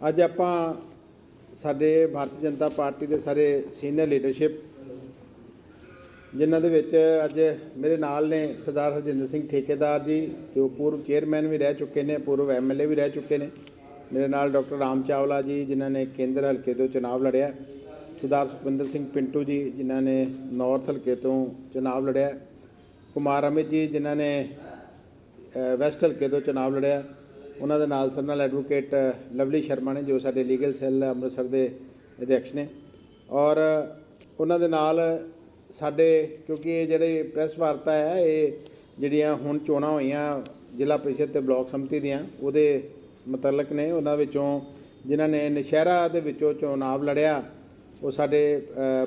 ਅੱਜ ਆਪਾਂ ਸਾਡੇ ਭਾਰਤੀ ਜਨਤਾ ਪਾਰਟੀ ਦੇ ਸਾਰੇ ਸੀਨੀਅਰ ਲੀਡਰਸ਼ਿਪ, ਜਿਨ੍ਹਾਂ ਦੇ ਵਿੱਚ ਅੱਜ ਮੇਰੇ ਨਾਲ ਨੇ ਸਰਦਾਰ ਹਰਜਿੰਦਰ ਸਿੰਘ ਠੇਕੇਦਾਰ ਜੀ, ਜੋ ਪੂਰਵ ਚੇਅਰਮੈਨ ਵੀ ਰਹਿ ਚੁੱਕੇ ਨੇ, ਪੂਰਵ ਐਮਐਲਏ ਵੀ ਰਹਿ ਚੁੱਕੇ ਨੇ। ਮੇਰੇ ਨਾਲ ਡਾਕਟਰ ਰਾਮ ਚਾਵਲਾ ਜੀ, ਜਿਨ੍ਹਾਂ ਨੇ ਕੇਂਦਰ ਹਲਕੇ ਤੋਂ ਚੁਣਾਵ ਲੜਿਆ। ਸਰਦਾਰ ਸੁਖਵਿੰਦਰ ਸਿੰਘ ਪਿੰਟੂ ਜੀ, ਜਿਨ੍ਹਾਂ ਨੇ ਨਾਰਥ ਹਲਕੇ ਤੋਂ ਚੁਣਾਵ ਲੜਿਆ। ਕੁਮਾਰ ਅਮਿਤ ਜੀ, ਜਿਨ੍ਹਾਂ ਨੇ ਵੈਸਟ ਹਲਕੇ ਤੋਂ ਚੁਣਾਵ ਲੜਿਆ। ਉਹਨਾਂ ਦੇ ਨਾਲ ਸਾਡੇ ਨਾਲ ਐਡਵੋਕੇਟ ਲਵਲੀ ਸ਼ਰਮਾ ਨੇ ਜੋ ਸਾਡੇ ਲੀਗਲ ਸੈੱਲ ਅੰਮ੍ਰਿਤਸਰ ਦੇ ਅਧਿਕਸ਼ ਨੇ। ਔਰ ਉਹਨਾਂ ਦੇ ਨਾਲ ਸਾਡੇ, ਕਿਉਂਕਿ ਇਹ ਜਿਹੜੇ ਪ੍ਰੈਸ ਵਾਰਤਾ ਹੈ, ਇਹ ਜਿਹੜੀਆਂ ਹੁਣ ਚੋਣਾਂ ਹੋਈਆਂ ਜ਼ਿਲ੍ਹਾ ਪ੍ਰੀਸ਼ਦ ਤੇ ਬਲਾਕ ਸਮਿਤੀ ਦੀਆਂ, ਉਹਦੇ ਮੁਤਲਕ ਨੇ। ਉਹਨਾਂ ਵਿੱਚੋਂ ਜਿਨ੍ਹਾਂ ਨੇ ਨਸ਼ਹਿਰਾ ਦੇ ਵਿੱਚੋਂ ਚੁਣਾਵ ਲੜਿਆ, ਉਹ ਸਾਡੇ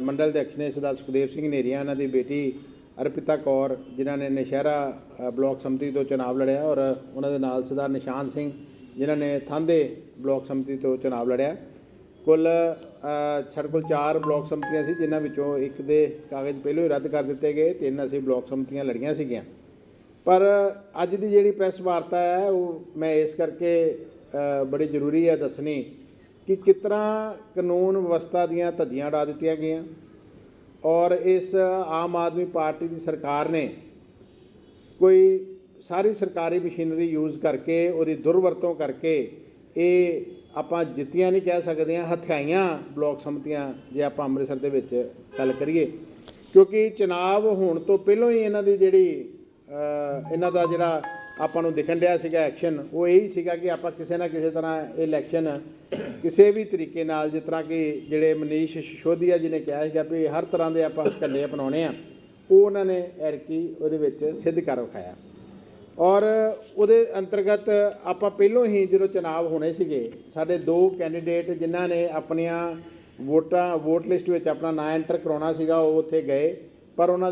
ਮੰਡਲ ਦੇ ਅਧਿਕਸ਼ ਨੇ ਸਰਦਾਰ ਸੁਖਦੇਵ ਸਿੰਘ ਨੇਰੀਆ, ਉਹਨਾਂ ਦੀ ਬੇਟੀ ਅਰਪਿਤਾ ਕੌਰ ਜਿਨ੍ਹਾਂ ਨੇ ਨਸ਼ਹਿਰਾ ਅ, ਬਲਾਕ ਸੰਮਤੀ ਤੋਂ ਚੁਣਾਵ ਲੜਿਆ ਔਰ ਉਹਨਾਂ ਦੇ ਨਾਲ ਸਰਦਾਰ ਨਿਸ਼ਾਨ ਸਿੰਘ ਜਿਨ੍ਹਾਂ ਨੇ ਥਾਂਦੇ ਬਲਾਕ ਸੰਮਤੀ ਤੋਂ ਚੁਣਾਵ ਲੜਿਆ। ਕੁੱਲ ਸਾਡੇ ਕੋਲ ਚਾਰ ਬਲਾਕ ਸੰਮਤੀਆਂ ਸੀ ਜਿਨ੍ਹਾਂ ਵਿੱਚੋਂ ਇੱਕ ਦੇ ਕਾਗਜ਼ ਪਹਿਲਾਂ ਹੀ ਰੱਦ ਕਰ ਦਿੱਤੇ ਗਏ ਤਿੰਨ ਅਸੀਂ ਬਲਾਕ ਸੰਮਤੀਆਂ ਲੜੀਆਂ ਸੀਗੀਆਂ। ਪਰ ਅੱਜ ਦੀ ਜਿਹੜੀ ਪ੍ਰੈਸ ਵਾਰਤਾ ਹੈ ਉਹ ਮੈਂ ਇਸ ਕਰਕੇ ਬੜੀ ਜ਼ਰੂਰੀ ਹੈ ਦੱਸਣੀ ਕਿ ਕਿਸ ਤਰ੍ਹਾਂ ਕਾਨੂੰਨ ਵਿਵਸਥਾ ਦੀਆਂ ਧੱਜੀਆਂ ਉਡਾ ਦਿੱਤੀਆਂ ਗਈਆਂ। ਔਰ ਇਸ ਆਮ ਆਦਮੀ ਪਾਰਟੀ ਦੀ ਸਰਕਾਰ ਨੇ ਕੋਈ ਸਾਰੀ ਸਰਕਾਰੀ ਮਸ਼ੀਨਰੀ ਯੂਜ਼ ਕਰਕੇ, ਉਹਦੀ ਦੁਰਵਰਤੋਂ ਕਰਕੇ ਇਹ ਆਪਾਂ ਜਿੱਤੀਆਂ ਨਹੀਂ ਕਹਿ ਸਕਦੇ ਹਾਂ, ਹਥਿਆਈਆਂ ਬਲਾਕ ਸਮਤੀਆਂ ਜੇ ਆਪਾਂ ਅੰਮ੍ਰਿਤਸਰ ਦੇ ਵਿੱਚ ਗੱਲ ਕਰੀਏ। ਕਿਉਂਕਿ ਚੁਣਾਵ ਹੋਣ ਤੋਂ ਪਹਿਲਾਂ ਹੀ ਇਹਨਾਂ ਦੀ ਜਿਹੜੀ ਇਹਨਾਂ ਦਾ ਜਿਹੜਾ ਆਪਾਂ ਨੂੰ ਦਿਖਣ ਡਿਆ ਸੀਗਾ ਐਕਸ਼ਨ ਉਹ ਇਹੀ ਸੀਗਾ ਕਿ ਆਪਾਂ ਕਿਸੇ ਨਾ ਕਿਸੇ ਤਰ੍ਹਾਂ ਇਹ ਇਲੈਕਸ਼ਨ ਕਿਸੇ ਵੀ ਤਰੀਕੇ ਨਾਲ, ਜਿਸ ਤਰ੍ਹਾਂ ਕਿ ਜਿਹੜੇ ਮਨੀਸ਼ ਸਿਸੋਦੀਆ ਜੀ ਨੇ ਕਿਹਾ ਸੀਗਾ ਵੀ ਹਰ ਤਰ੍ਹਾਂ ਦੇ ਆਪਾਂ ਕੱਲੇ ਅਪਣਾਉਣੇ ਆ, ਉਹ ਉਹਨਾਂ ਨੇ ਐਰਕੀ ਉਹਦੇ ਵਿੱਚ ਸਿੱਧ ਕਰ ਵਿਖਾਇਆ। ਔਰ ਉਹਦੇ ਅੰਤਰਗਤ ਆਪਾਂ ਪਹਿਲੋਂ ਹੀ ਜਦੋਂ ਚੁਣਾਵ ਹੋਣੇ ਸੀਗੇ, ਸਾਡੇ ਦੋ ਕੈਂਡੀਡੇਟ ਜਿਨ੍ਹਾਂ ਨੇ ਆਪਣੀਆਂ ਵੋਟਾਂ ਵੋਟ ਲਿਸਟ ਵਿੱਚ ਆਪਣਾ ਨਾਂ ਐਂਟਰ ਕਰਾਉਣਾ ਸੀਗਾ, ਉਹ ਉੱਥੇ ਗਏ, ਪਰ ਉਹਨਾਂ ਦੀ